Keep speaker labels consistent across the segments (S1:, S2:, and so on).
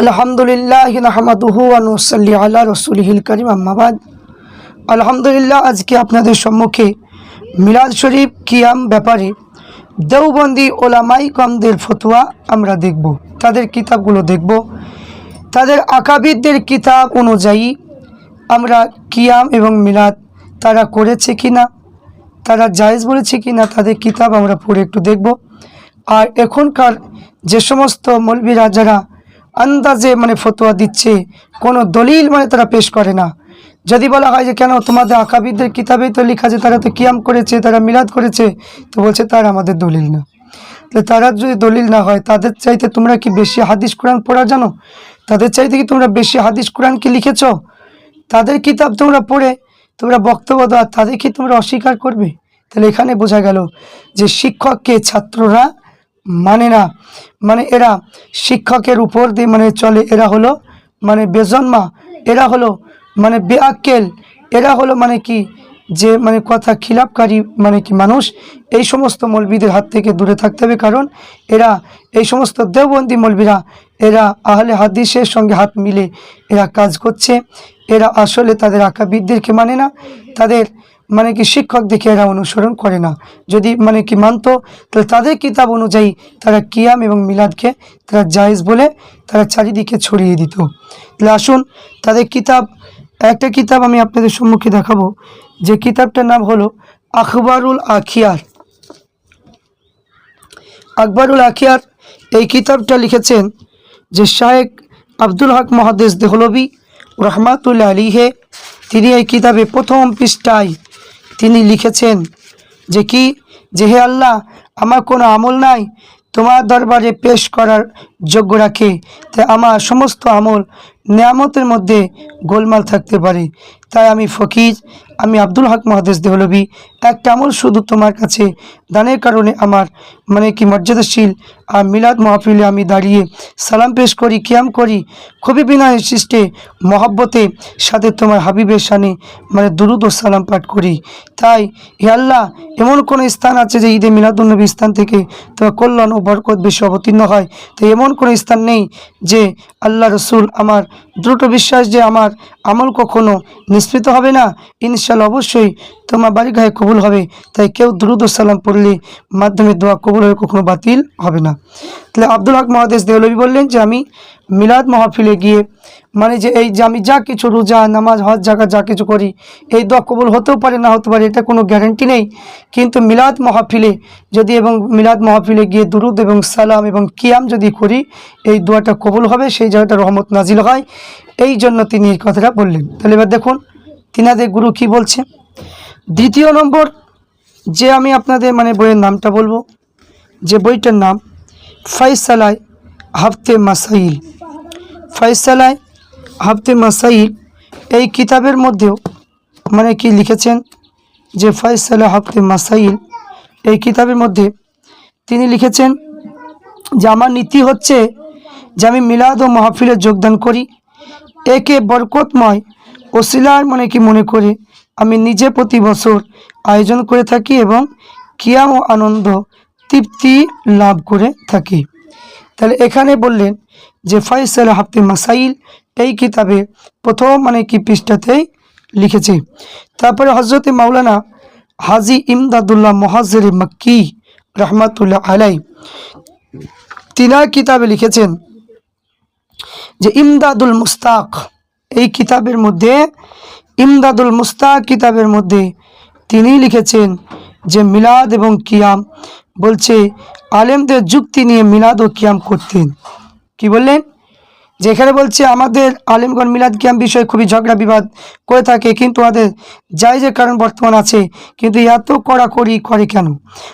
S1: আলহামদুলিল্লাহ নাহমাদুহু আনুসল্লি আলা রসুলহিল করিম আম্মাবাদ আলহামদুলিল্লাহ, আজকে আপনাদের সম্মুখে মিলাদ শরীফ কিয়াম ব্যাপারে দেওবন্দি ওলামাই কমদের ফতোয়া আমরা দেখব, তাদের কিতাবগুলো দেখব। তাদের আকাবিদদের কিতাব অনুযায়ী আমরা কিয়াম এবং মিলাদ তারা করেছে কি না তারা জায়েজ বলেছে কি না তাদের কিতাব আমরা পড়ে একটু দেখব। আর এখনকার যে সমস্ত মলবিরা যারা আন্দাজে মানে ফতোয়া দিচ্ছে, কোনো দলিল মানে তারা পেশ করে না। যদি বলা হয় যে, কেন তোমাদের আকাবিদদের কিতাবেই তো লেখা যে তারা তো কিয়াম করেছে, তারা মিলাদ করেছে, তো বলছে, তার আমাদের দলিল না। তাহলে তারা যদি দলিল না হয়, তাদের চাইতে তোমরা কি বেশি হাদিস কোরআন পড়া জানো? তাদের চাইতে কি তোমরা বেশি হাদিস কোরআন কি লিখেছো? তাদের কিতাব তোমরা পড়ে, তোমরা বক্তব্য দেওয়া তাদের কি তোমরা অস্বীকার করবে? তাহলে এখানে বোঝা গেল যে শিক্ষককে ছাত্ররা মানে না মানে এরা শিক্ষকের উপর দিয়ে মানে চলে, এরা হলো মানে বেজন্মা, এরা হলো মানে বেআক্কেল, এরা হলো মানে কি যে মানে কথা খিলাপকারী মানে কি মানুষ। এই সমস্ত মলবিদের হাত থেকে দূরে থাকতে হবে, কারণ এরা, এই সমস্ত দেওবন্দি মলবিরা, এরা আহলে হাদিসের সঙ্গে হাত মিলে এরা কাজ করছে। এরা আসলে তাদের আঁকাবিদদেরকে মানে না, তাদের মানে কি শিক্ষক দেখে এরা অনুসরণ করে না। যদি মানে কি মানতো, তাহলে তাদের কিতাব অনুযায়ী তারা কিয়াম এবং মিলাদকে তারা জায়েজ বলে তারা চারিদিকে ছড়িয়ে দিত। তাহলে আসুন তাদের কিতাব, একটা কিতাব আমি আপনাদের সম্মুখে দেখাবো। যে কিতাবটার নাম হলো আখবারুল আখিয়ার। আকবরুল আখিয়ার এই কিতাবটা লিখেছেন যে শায়েক আব্দুল হক মহাদেশ দেহলবি রহমাতুল্লা আলীহে তিনি এই কিতাবে প্রথম পৃষ্ঠায় তিনি লিখেছেন যে কি? যে হে আল্লাহ, আমার কোনো আমল নাই, তোমার দরবারে পেশ করার যোগ্য রাখে। তাই আমার সমস্ত আমল নিয়ামতের মধ্যে গোলমাল থাকতে পারে। তাই আমি ফকির, আমি আব্দুল হক মহাদেশ দেহলবি একটা আমল শুধু তোমার কাছে, দানের কারণে আমার মানে কি মর্যাদাশীল। আর মিলাদ মহাফিলে আমি দাঁড়িয়ে সালাম পেশ করি, কিয়াম করি, খুবই বিনয় সৃষ্টে, মহাব্বতে সাথে তোমার হাবিবের সানে মানে দুরুদ ও সালাম পাঠ করি। তাই হে আল্লাহ, এমন কোনো স্থান আছে যে ঈদে মিলাদুলনবী স্থান থেকে তোমার কল্যাণ ও বরকত বেশি অবতীর্ণ হয়? তো এমন কোনো স্থান নেই যে আল্লাহ রসুল আমার দ্রুত বিশ্বাস যে আমার আমল কখনো নিষ্পৃত হবে না। ইনশাল্লাহ অবশ্যই তোমার বাড়ি গায়ে কবুল হবে। তাই কেউ দ্রুত সালাম পড়লে মাধ্যমে দোয়া কবুল হয়ে কখনো বাতিল হবে না। তাহলে আব্দুল হক মহাদেশ দেওলবি বললেন যে, আমি মিলাদ মাহফিলে গিয়ে মানে যে এই যে আমি যা কিছু রোজা, নামাজ, হজ জায়গা যা কিছু করি, এই দোয়া কবুল হতেও পারে, না হতে পারে, এটা কোনো গ্যারান্টি নেই। কিন্তু মিলাদ মাহফিলে যদি এবং মিলাদ মাহফিলে গিয়ে দুরুদ এবং সালাম এবং কিয়াম যদি করি, এই দোয়াটা কবুল হবে, সেই জায়গাটা রহমত নাজিল হয়। এই জন্য তিনি এই কথাটা বললেন। তাহলে এবার দেখুন, তিনাদের গুরু কি বলছে? দ্বিতীয় নম্বর, যে আমি আপনাদের মানে বইয়ের নামটা বলব, যে বইটার নাম ফয়সালায় হাফতে মাসাইল। ফয়সালায় হাফতে মাসাইল এই কিতাবের মধ্যেও মানে কি লিখেছেন যে ফয়সালা হাফতে মাসাইল এই কিতাবের মধ্যে তিনি লিখেছেন যে আমার নীতি হচ্ছে যে আমি মিলাদ ও মাহফিলে যোগদান করি। একে বরকতময় ওসিলার মনে কি মনে করে আমি নিজে প্রতি বছর আয়োজন করে থাকি এবং কিয়াম ও আনন্দ তৃপ্তি লাভ করে থাকি। তাহলে এখানে বললেন যে, ফয়সাল হাফতে মাসাইল, এই কিতাবে প্রথম মানে কি পৃষ্ঠাতেই লিখেছে। তারপরে হজরতে মাওলানা হাজি ইমদাদুল্লাহ মহাজের মক্কি রহমাতুল্লাহ আলাই তিনার কিতাবে লিখেছেন যে, ইমদাদুল মুস্তাক, এই কিতাবের মধ্যে, ইমদাদুল মুস্তাক কিতাবের মধ্যে তিনি লিখেছেন যে, মিলাদ এবং কিয়াম বলছে, আলেমদের যুক্তি নিয়ে মিলাদ ও কিয়াম করতেন। কি বললেন? যেখানে বলছে, আমাদের আলেমগণ মিলাদ কিয়াম বিষয়ে খুবই ঝগড়া বিবাদ করে থাকে, কিন্তু আমাদের যাই যে কারণ বর্তমান আছে, কিন্তু এত কড়াকড়ি করে কেন?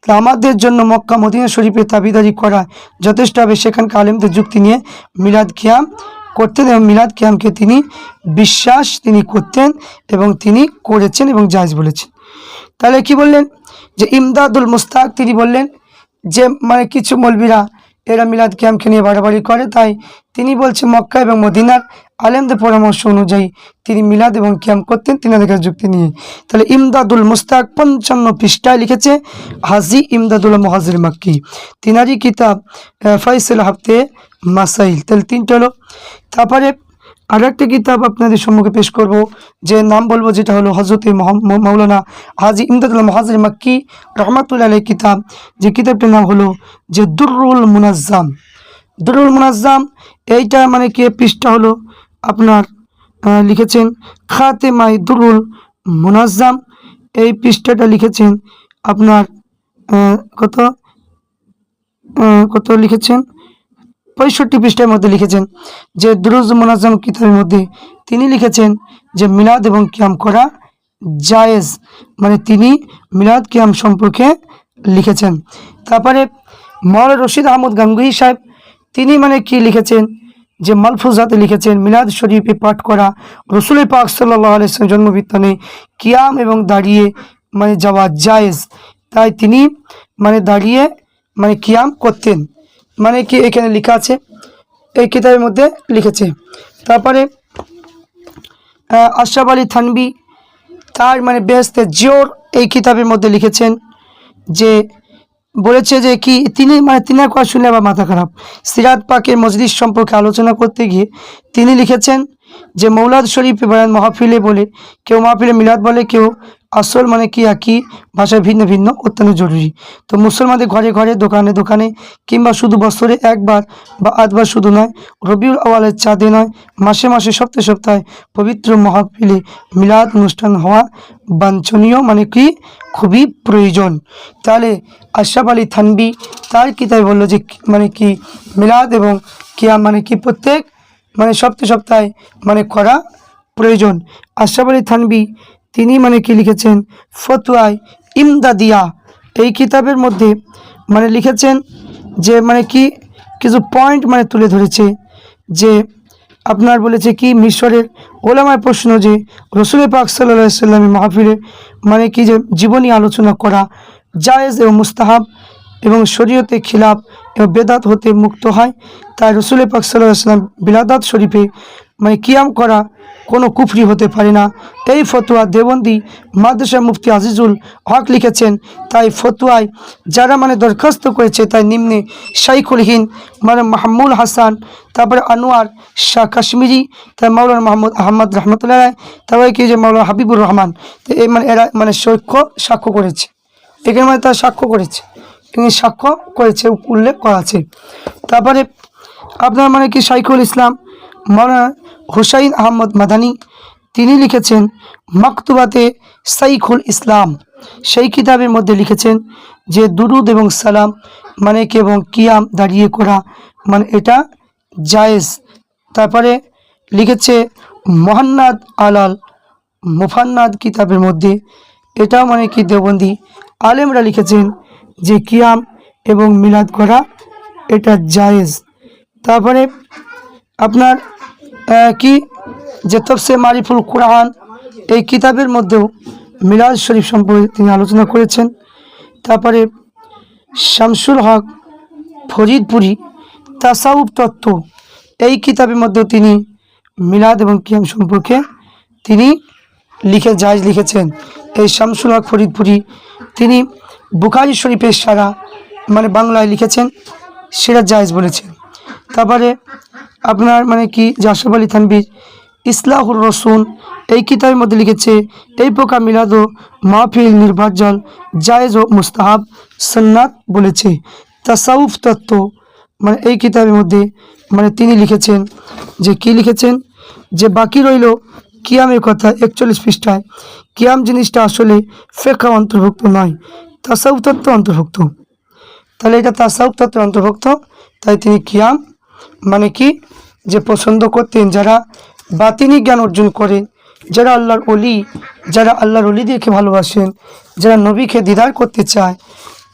S1: তাহলে আমাদের জন্য মক্কা মদিনা শরীফে তাবিদারি করা যথেষ্ট হবে। সেখানকার আলেমদের যুক্তি নিয়ে মিলাদ কিয়াম করতেন এবং মিলাদ কিয়ামকে তিনি বিশ্বাস তিনি করতেন এবং তিনি করেছেন এবং জায়জ বলেছেন। তাহলে কি বললেন? যে ইমদাদুল মুস্তাক তিনি বললেন যে মানে কিছু মলবিরা এরা মিলাদ ক্যাম্পকে নিয়ে বাড়াবাড়ি করে। তাই তিনি বলছে মক্কা এবং মদিনার আলেমদের পরামর্শ অনুযায়ী তিনি মিলাদ এবং ক্যাম্প করতেন তিনাদের কাছে যুক্তি নিয়ে। তাহলে ইমদাদুল মুস্তাক পঞ্চান্ন পৃষ্ঠায় লিখেছে হাজি ইমদাদুল মহাজির মাক্কি। তিনারই কিতাব আহ, ফয়সল হাফতে মাসাইল। তাহলে তিনটা হলো তারপরে আর একটা কিতাব আপনাদের সম্মুখে পেশ করব, যে নাম বলব যেটা হলো হজরত মৌলানা হাজি ইমদাদুল্লাহ মহাজির মাক্কি রহমাতুল্লাহ কিতাব। যে কিতাবটির নাম হলো যে দুরুল মুনাজ্জাম। দুরুল মুনাজ্জাম, এইটা মানে কি পৃষ্ঠা হলো আপনার লিখেছেন খাতে মাই দুরুল মুনাজ্জাম। এই পৃষ্ঠাটা লিখেছেন আপনার কত কত লিখেছেন? পঁয়ষট্টি পৃষ্ঠার মধ্যে লিখেছেন যে দুরুজ মোনাজম কিতাবের মধ্যে তিনি লিখেছেন যে মিলাদ এবং কিয়াম করা জায়েজ। মানে তিনি মিলাদ কিয়াম সম্পর্কে লিখেছেন। তারপরে মৌলা রশিদ আহমদ গাঙ্গুহি সাহেব, তিনি মানে কি লিখেছেন? যে মালফুজাতে লিখেছেন, মিলাদ শরীফে পাঠ করা, রসুলের পাক সাল্লাহ জন্মবৃত্তানে কিয়াম এবং দাঁড়িয়ে মানে যাওয়া জায়েজ। তাই তিনি মানে দাঁড়িয়ে মানে কিয়াম করতেন। মানে কি এখানে লেখা আছে? এই কিতাবের মধ্যে লিখেছে। তারপরে আশরাফ আলী থানবি তার মানে বেহস্তে জিওর এই কিতাবের মধ্যে লিখেছেন যে, বলেছে যে কি তিনি মানে তিনার কথা শুনে আবার মাথা খারাপ। সিরাত পাকের মজলিস সম্পর্কে আলোচনা করতে গিয়ে তিনি লিখেছেন যে মৌলাদ শরীফ বয়ান মাহফিলে বলে, কেউ মাহফিলে মিলাদ বলে, কেউ আসল মানে কি একই ভাষায় ভিন্ন ভিন্ন অত্যন্ত জরুরি। তো মুসলমানদের ঘরে ঘরে, দোকানে দোকানে, কিংবা শুধু বছরে একবার বা আধবার শুধু নয়, রবিউল আওয়ালের চাঁদে নয়, মাসে মাসে, সপ্তাহে সপ্তাহে পবিত্র মাহফিলে মিলাদ অনুষ্ঠান হওয়া বাঞ্ছনীয় মানে কি, খুবই প্রয়োজন। তাহলে আশরাফ আলী থানবি তার কিতাবে বলল যে মানে কি, মিলাদ এবং কিয়া মানে কি প্রত্যেক মানে সপ্তাহে সপ্তাহে মানে করা প্রয়োজন। আশরাফ আলী থানবি তিনি মানে কি লিখেছেন? ফতুয়ায় ইমদাদিয়া। এই কিতাবের মধ্যে মানে লিখেছেন যে মানে কি কিছু পয়েন্ট মানে তুলে ধরেছে যে আপনার বলেছে কি মিশরের ওলামায় প্রশ্ন যে রসুল পাক সাল্লাহ সাল্লামের মাহফিলে মানে কি যে জীবনী আলোচনা করা জায়েজ এবং মুস্তাহাব। এবং শরীয়তে খিলাফ এবং বেদাত হতে মুক্ত হয়। তাই রসুল পাক সাল্লাম বিলাদাত শরীফে মানে কিয়াম করা কোনো কুফরি হতে পারে না। এই ফতুয়া দেবন্দি মাদ্রাসা মুফতি আজিজুল হক লিখেছেন, তাই ফতুয়ায় যারা মানে দরখাস্ত করেছে তাই নিম্নে শাইখুলহীন মানে মাহমুল হাসান, তারপরে আনোয়ার শাহ কাশ্মীরি তাই মাওলানা মাহমুদ আহমদ রহমতুল্লাহ রায় তারপরে কি যে মাওলানা হাবিবুর রহমান এই মানে এরা মানে সাক্ষ্য সাক্ষ্য করেছে। এখানে মানে তারা সাক্ষ্য করেছে। তিনি সাক্ষ্য করেছে, উল্লেখ করা আছে। তারপরে আপনার মানে কি শাইখুল ইসলাম মৌলানা হুসাইন আহমদ মাদানি, তিনি লিখেছেন, মাকতুবাতে সাইখুল ইসলাম। সেই কিতাবের মধ্যে লিখেছেন যে, দুরুদ এবং সালাম মানে কি এবং কিয়াম দাঁড়িয়ে করা মানে এটা জায়েজ। তারপরে লিখেছে, মোহান্নাদ আলাল মুফান্নাদ কিতাবের মধ্যে, এটাও মানে কি দেবন্দি আলেমরা লিখেছেন যে কিয়াম এবং মিলাদ করা এটা জায়েজ। তারপরে আপনার কি? যে তফসে মারিফুল কোরআন, এই কিতাবের মধ্যেও মিলাদ শরীফ সম্পর্কে তিনি আলোচনা করেছেন। তারপরে শামসুল হক ফরিদপুরি তাসাউব তত্ত্ব, এই কিতাবের মধ্যেও তিনি মিলাদ এবং কিয়াম সম্পর্কে তিনি লিখে, জায়জ লিখেছেন। এই শামসুল হক ফরিদপুরি তিনি বুখারি শরীফের সারা মানে বাংলায় লিখেছেন সেটা জায়জ বলেছেন। তারপরে আপনার মানে কি, জাসব আলী থানবির ইসলাহুর রসুন এই কিতাবের মধ্যে লিখেছে, এই প্রকার মিলাদ ও মাহফিল নির্বাচল জায়েজ ও মুস্তাহাব সন্ন্যাত বলেছে। তাসাউফ তত্ত্ব মানে এই কিতাবের মধ্যে মানে তিনি লিখেছেন, যে কি লিখেছেন? যে বাকি রইল কিয়ামের কথা একচল্লিশ পৃষ্ঠায়, কিয়াম জিনিসটা আসলে ফেকা অন্তর্ভুক্ত নয়। তাসাউফ তত্ত্ব অন্তর্ভুক্ত। তাহলে এটা তাসাউফ তত্ত্বের অন্তর্ভুক্ত। তাই তিনি কিয়াম মানে কি? যে পছন্দ করতেন, যারা বাতিনি জ্ঞান অর্জন করেন যারা আল্লাহর অলি যারা আল্লাহর অলিদেরকে ভালোবাসেন, যারা নবীকে দিদার করতে চায়,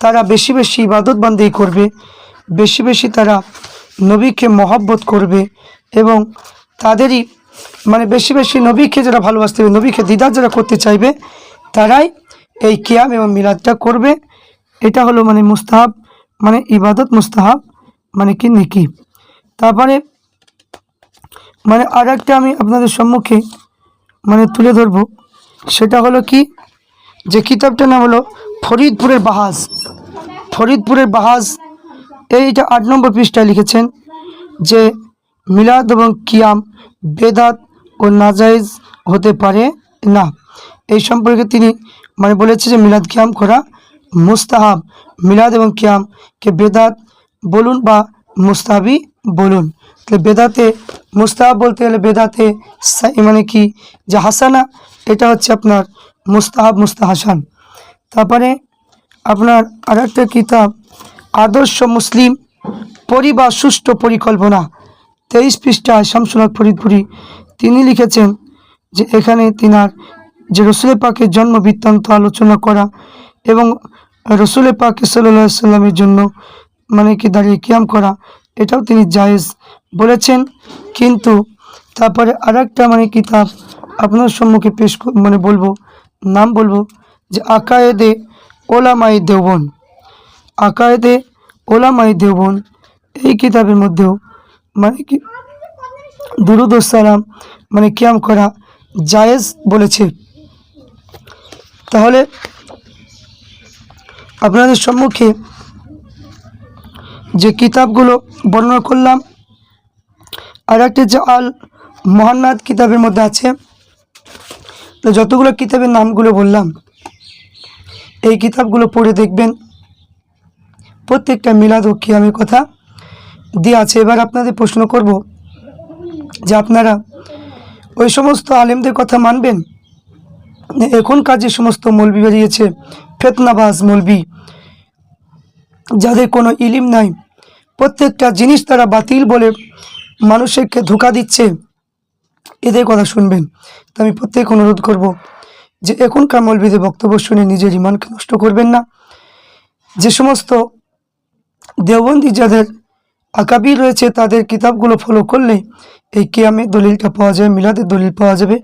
S1: তারা বেশি বেশি ইবাদত বান্দেই করবে, বেশি বেশি তারা নবীকে মহব্বত করবে এবং তাদেরই মানে বেশি বেশি নবীকে যারা ভালোবাসতে হবে নবীকে দিদার যারা করতে চাইবে, তারাই এই কিয়াম এবং মিলাদটা করবে। এটা হলো মানে মুস্তাহাব মানে ইবাদত মুস্তাহাব মানে কি নেকি। তারপরে মানে আর একটা আমি আপনাদের সম্মুখে মানে তুলে ধরবো। সেটা হলো কি? যে কিতাবটার নাম হলো ফরিদপুরের বাহাজ। ফরিদপুরের বাহাজ, এইটা আট নম্বর পৃষ্ঠায় লিখেছেন যে মিলাদ এবং কিয়াম বেদাত ও নাজাইজ হতে পারে না। এই সম্পর্কে তিনি মানে বলেছে যে মিলাদ ক্যাম করা মুস্তাহাব। মিলাদ এবং কিয়ামকে বেদাত বলুন বা মুস্তাহাবি বলুন। তাহলে বেদাতে, মুস্তাহাব বলতে গেলে বেদাতে মানে কি? যে হাসানা, এটা হচ্ছে আপনার মুস্তাহাব, মুস্তাহাসান। তারপরে আপনার আরেকটা কিতাব, আদর্শ মুসলিম পরিবার সুষ্ঠু পরিকল্পনা। তেইশ পৃষ্ঠায় শামসুল ফরিদপুরি, তিনি লিখেছেন যে এখানে তিনার যে রসুল পাকের জন্ম বৃত্তান্ত আলোচনা করা এবং রসুল পাকে সাল্লাহ সাল্লামের জন্য মানে কি দাঁড়িয়ে কিয়াম করা, এটাও তিনি জায়েজ বলেছেন। কিন্তু তারপরে আরেকটা মানে কিতাব আপনার সম্মুখে পেশ মানে বলব, নাম বলব যে আকায়েদে ওলামাই দেওবন আকায়েদে ওলামাই দেওবন এই কিতাবের মধ্যেও মানে কি দুরুদ সালাম মানে কিয়াম করা জায়েজ বলেছে। তাহলে আপনাদের সম্মুখে যে কিতাবগুলো বর্ণনা করলাম আর একটি যে আল মোহান্নাদ কিতাবের মধ্যে আছে, তো যতগুলো কিতাবের নামগুলো বললাম, এই কিতাবগুলো পড়ে দেখবেন। প্রত্যেকটা মিলাদ ও কিয়ামের কথা দিয়ে আছে। এবার আপনাদের প্রশ্ন করব যে আপনারা ওই সমস্ত আলেমদের কথা মানবেন? এখনকার যে সমস্ত মৌলবি বেরিয়েছে ফেতনাবাজ মৌলবি যাদের কোনো ইলিম নাই। প্রত্যেকটা জিনিস তারা বাতিল বলে মানুষকে ধোকা দিচ্ছে। এদের কথা শুনবেন। তো আমি প্রত্যেক অনুরোধ করব যে এখনকার মৌলবিদের বক্তব্য শুনে নিজের ইমানকে নষ্ট করবেন না। যে সমস্ত দেওবন্দি যাদের আকাবির রয়েছে, তাদের কিতাবগুলো ফলো করলে এই কিয়ামে দলিলটা পাওয়া যাবে, মিলাদের দলিল পাওয়া যাবে।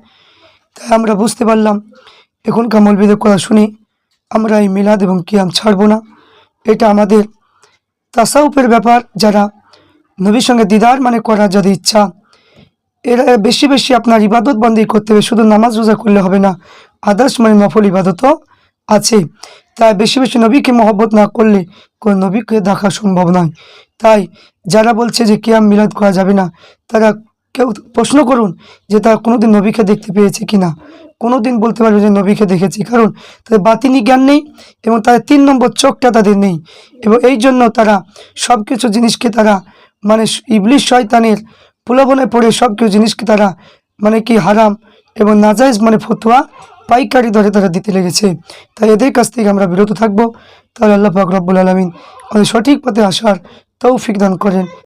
S1: তাই আমরা বুঝতে পারলাম, এখনকার মলবিদের কথা শুনে আমরা এই মিলাদ এবং কিয়াম ছাড়বো না। এটা আমাদের তাসাউপের ব্যাপার, যারা নবীর সঙ্গে দিদার মানে করার যাদের ইচ্ছা, এরা বেশি বেশি আপনার ইবাদত বন্দি করতে হবে, শুধু নামাজ রোজা করলে হবে না আদার্স মানে নফল ইবাদতও আছে। তাই বেশি বেশি নবীকে মহব্বত না করলে কোনো নবীকে দেখা সম্ভব নয়। তাই যারা বলছে যে কিয়াম মিলাদ করা যাবে না, তারা কেউ প্রশ্ন করুন যে তারা কোনোদিন নবীকে দেখতে পেয়েছে কি না কোনো। দিন বলতে পারবে যে নবীকে দেখেছি। কারণ তাদের বাতিনি জ্ঞান নেই এবং তাদের তিন নম্বর চোখটা তাদের নেই এবং এই জন্য তারা সব কিছু জিনিসকে তারা মানে ইবলিশ শয়তানের প্রলোভনে পড়ে সব কিছু জিনিসকে তারা মানে কি হারাম এবং নাজাইজ মানে ফতুয়া পাইকারি দরে তারা দিতে লেগেছে। তাই এদের কাছ থেকে আমরা বিরত থাকব। তাহলে আল্লাহ পাক রব্বুল আলমিন আমাদের সঠিক পথে আসার তৌফিক দান করেন।